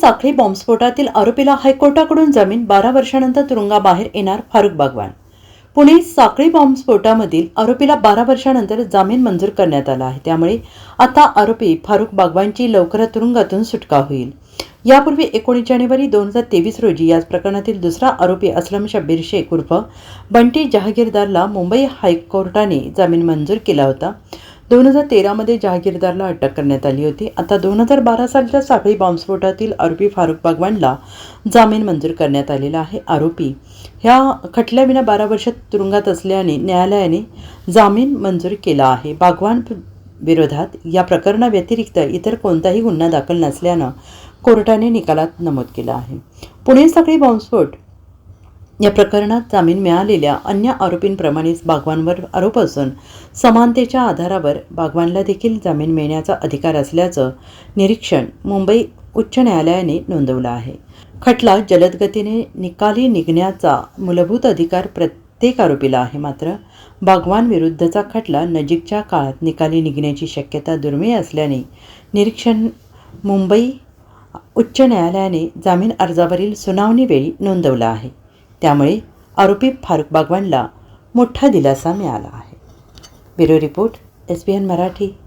साखळी बॉम्बस्फोटातील आरोपीला हायकोर्टाकडून जामीन बारा वर्षानंतर तुरुंगाबाहेर येणार फारुख बागवान. पुणे साखळी बॉम्बस्फोटामधील आरोपीला बारा वर्षानंतर जामीन मंजूर करण्यात आला आहे. त्यामुळे आता आरोपी फारुख बागवानची लवकरात तुरुंगातून सुटका होईल. यापूर्वी एकोणीस जानेवारी दोन हजार तेवीस रोजी याच प्रकरणातील दुसरा आरोपी असलम शब्बीर शेख उर्फ बंटी जहागीरदारला मुंबई हायकोर्टाने जामीन मंजूर केला होता. दोन हजार तेरामध्ये जहागीरदारला अटक करण्यात आली होती. आता दोन हजार बारा सालच्या साखळी बॉम्बस्फोटातील आरोपी फारुख बागवानला जामीन मंजूर करण्यात आलेला आहे. आरोपी ह्या खटल्याविना बारा वर्ष तुरुंगात असल्याने न्यायालयाने जामीन मंजूर केला आहे. बागवान विरोधात या प्रकरणाव्यतिरिक्त इतर कोणताही गुन्हा दाखल नसल्यानं कोर्टाने निकालात नमूद केलं आहे. पुणे साखळी बॉम्बस्फोट या प्रकरणात जामीन मिळालेल्या अन्य आरोपींप्रमाणेच बागवानवर आरोप असून समानतेच्या आधारावर बागवानला देखील जामीन मिळण्याचा अधिकार असल्याचं निरीक्षण मुंबई उच्च न्यायालयाने नोंदवलं आहे. खटला जलद गतीने निकाली निघण्याचा मूलभूत अधिकार प्रत्येक आरोपीला आहे. मात्र बागवान विरुद्धचा खटला नजीकच्या काळात निकाली निघण्याची शक्यता दुर्मिळ असल्याने निरीक्षण मुंबई उच्च न्यायालयाने जामीन अर्जावरील सुनावणीवेळी नोंदवलं आहे. त्यामुळे आरोपी फारुख बागवानला मोठा दिलासा मिळाला आहे. Bureau report S B N Marathi.